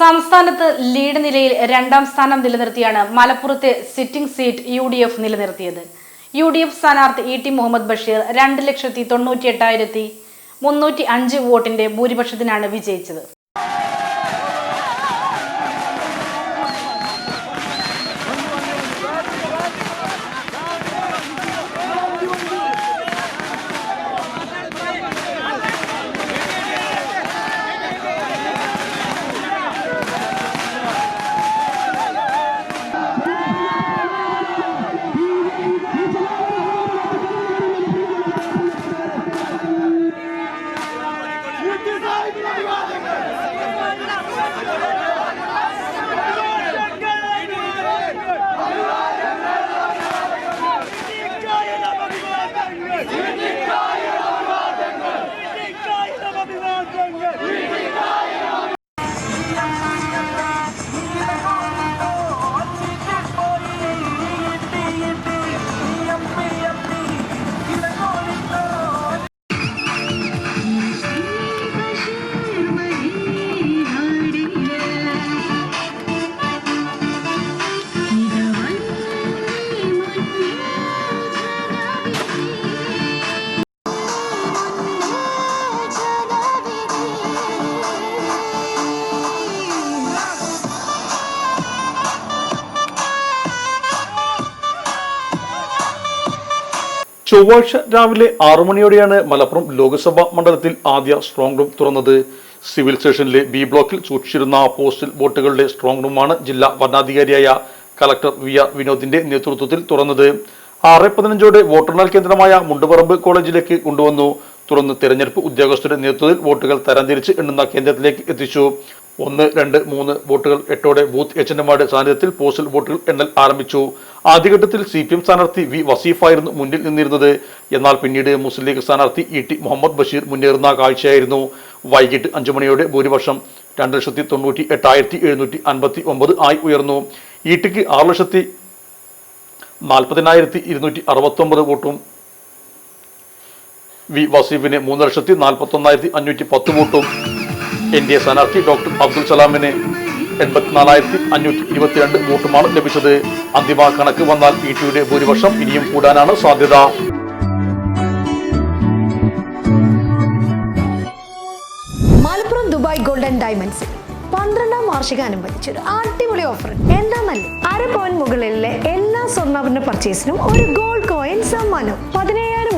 സംസ്ഥാനത്ത് ലീഡ് നിലയിൽ രണ്ടാം സ്ഥാനം നിലനിർത്തിയാണ് മലപ്പുറത്തെ sitting seat U D F നിലനിർത്തിയത്. U D F സ്ഥാനാർത്ഥി ഇ ടി മുഹമ്മദ് ബഷീർ രണ്ട് ലക്ഷത്തി തൊണ്ണൂറ്റി എട്ടായിരത്തി മുന്നൂറ്റി അഞ്ച് വോട്ടിന്റെ ഭൂരിപക്ഷത്തിനാണ് വിജയിച്ചത്. ചൊവ്വാഴ്ച രാവിലെ ആറു മണിയോടെയാണ് മലപ്പുറം ലോക്സഭാ മണ്ഡലത്തിൽ ആദ്യ സ്ട്രോങ് റൂം തുറന്നത്. സിവിൽ സ്റ്റേഷനിലെ ബി ബ്ലോക്കിൽ സൂക്ഷിച്ചിരുന്ന പോസ്റ്റൽ വോട്ടുകളുടെ സ്ട്രോങ് റൂമാണ് ജില്ലാ വരണാധികാരിയായ കളക്ടർ വി ആർ വിനോദിന്റെ നേതൃത്വത്തിൽ തുറന്നത്. ആറ് പതിനഞ്ചോടെ വോട്ടെണ്ണൽ കേന്ദ്രമായ മുണ്ടുപറമ്പ് കോളേജിലേക്ക് കൊണ്ടുവന്നു. തുറന്ന് തെരഞ്ഞെടുപ്പ് ഉദ്യോഗസ്ഥരുടെ നേതൃത്വത്തിൽ വോട്ടുകൾ തരംതിരിച്ച് എണ്ണുന്ന കേന്ദ്രത്തിലേക്ക് എത്തിച്ചു. ഒന്ന് രണ്ട് മൂന്ന് വോട്ടുകൾ എട്ടോടെ ബൂത്ത് ഏജന്റുമാരുടെ സാന്നിധ്യത്തിൽ പോസ്റ്റൽ വോട്ടുകൾ എണ്ണൽ ആരംഭിച്ചു. ആദ്യഘട്ടത്തിൽ സി പി എം സ്ഥാനാർത്ഥി വി വസീഫായിരുന്നു മുന്നിൽ നിന്നിരുന്നത്. എന്നാൽ പിന്നീട് മുസ്ലിം ലീഗ് സ്ഥാനാർത്ഥി ഇ ടി മുഹമ്മദ് ബഷീർ മുന്നേറുന്ന കാഴ്ചയായിരുന്നു. വൈകിട്ട് അഞ്ചു മണിയോടെ ഭൂരിപക്ഷം രണ്ട് ലക്ഷത്തി തൊണ്ണൂറ്റി എട്ടായിരത്തി എഴുന്നൂറ്റി അൻപത്തി ഒമ്പത് ആയി ഉയർന്നു. ഇ ടിക്ക് ആറ് ലക്ഷത്തി നാൽപ്പതിനായിരത്തി ഇരുന്നൂറ്റി അറുപത്തി ഒമ്പത് വോട്ടും വി വസീഫിന് മൂന്ന് ലക്ഷത്തി നാൽപ്പത്തി ഒന്നായിരത്തി അഞ്ഞൂറ്റി പത്ത് വോട്ടും എൻ ഡി എ സ്ഥാനാർത്ഥി ഡോക്ടർ അബ്ദുൽ സലാമിന് എൺപത്തിനാലായിരത്തി അഞ്ഞൂറ്റി ഇരുപത്തിരണ്ട് വോട്ടുമാണ് ലഭിച്ചത്. അന്തിമ കണക്ക് വന്നാൽ ഇ ടിയുടെ ഭൂരിപക്ഷം ഇനിയും കൂടാനാണ് സാധ്യത. Malappuram Dubai golden diamonds. പന്ത്രണ്ടാം വാർഷികാനുബന്ധിച്ച് ഒരു അടിപൊളി ഓഫർ. എന്താണെന്നല്ലേ അര പോയിന്റ് മുകളിലെ എല്ലാ സ്വർണാഭരണ പർച്ചേസിനും ഒരു ഗോൾഡ് കോയിൻ സമ്മാനം. പതിനയ്യായിരം